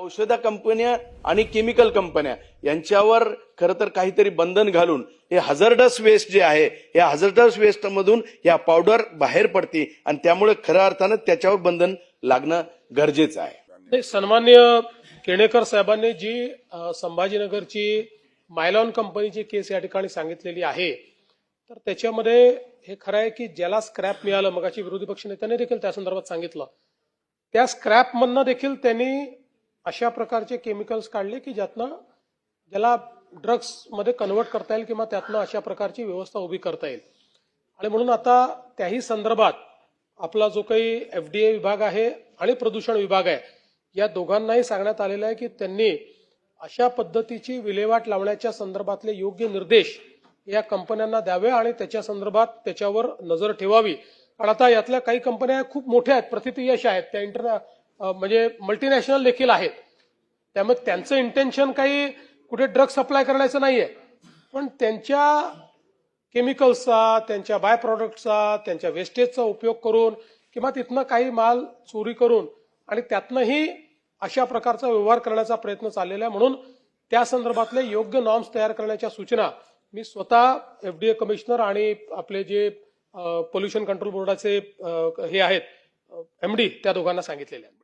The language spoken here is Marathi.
औषध कंपन्या आणि केमिकल कंपन्या यांच्यावर खरं तर काहीतरी बंधन घालून हे हजरडस वेस्ट जे आहे या हजरडस वेस्ट मधून या पावडर बाहेर पडते आणि त्यामुळे खऱ्या अर्थानं त्याच्यावर बंधन लागणं गरजेचं आहे. सन्मान्य केणेकर साहेबांनी जी संभाजीनगरची मायलॉन कंपनीची केस या ठिकाणी सांगितलेली आहे तर त्याच्यामध्ये हे खरं आहे की ज्याला स्क्रॅप मिळालं मगाची विरोधी पक्ष नेत्याने देखील त्या संदर्भात सांगितलं. त्या स्क्रॅपमधनं देखील त्यांनी अशा प्रकारचे केमिकल्स काढले की ज्यातनं ज्याला ड्रग्समध्ये कन्वर्ट करता येईल किंवा त्यातनं अशा प्रकारची व्यवस्था उभी करता येईल. आणि म्हणून आता त्याही संदर्भात आपला जो काही एफ डी ए विभाग आहे आणि प्रदूषण विभाग आहे या दोघांनाही सांगण्यात आलेलं आहे की त्यांनी अशा पद्धतीची विल्हेवाट लावण्याच्या संदर्भातले योग्य निर्देश या कंपन्यांना द्यावे आणि त्याच्या संदर्भात त्याच्यावर नजर ठेवावी. कारण आता यातल्या काही कंपन्या खूप मोठ्या आहेत प्रतियश आहेत. त्या इंटर म्हणजे मल्टीनॅशनल देखील आहेत. त्यामुळे त्यांचं इंटेन्शन काही कुठे ड्रग सप्लाय करण्याचं नाहीये. पण त्यांच्या केमिकल्सचा त्यांच्या बाय प्रॉडक्टचा त्यांच्या वेस्टेजचा उपयोग करून किंवा तिथनं काही माल चोरी करून आणि त्यातनंही अशा प्रकारचा व्यवहार करण्याचा प्रयत्न चाललेला आहे. म्हणून त्या संदर्भातले योग्य नॉर्म्स तयार करण्याच्या सूचना मी स्वतः एफडीए कमिशनर आणि आपले जे पोल्युशन कंट्रोल बोर्डाचे हे आहेत एमडी त्या दोघांना सांगितलेले आहेत.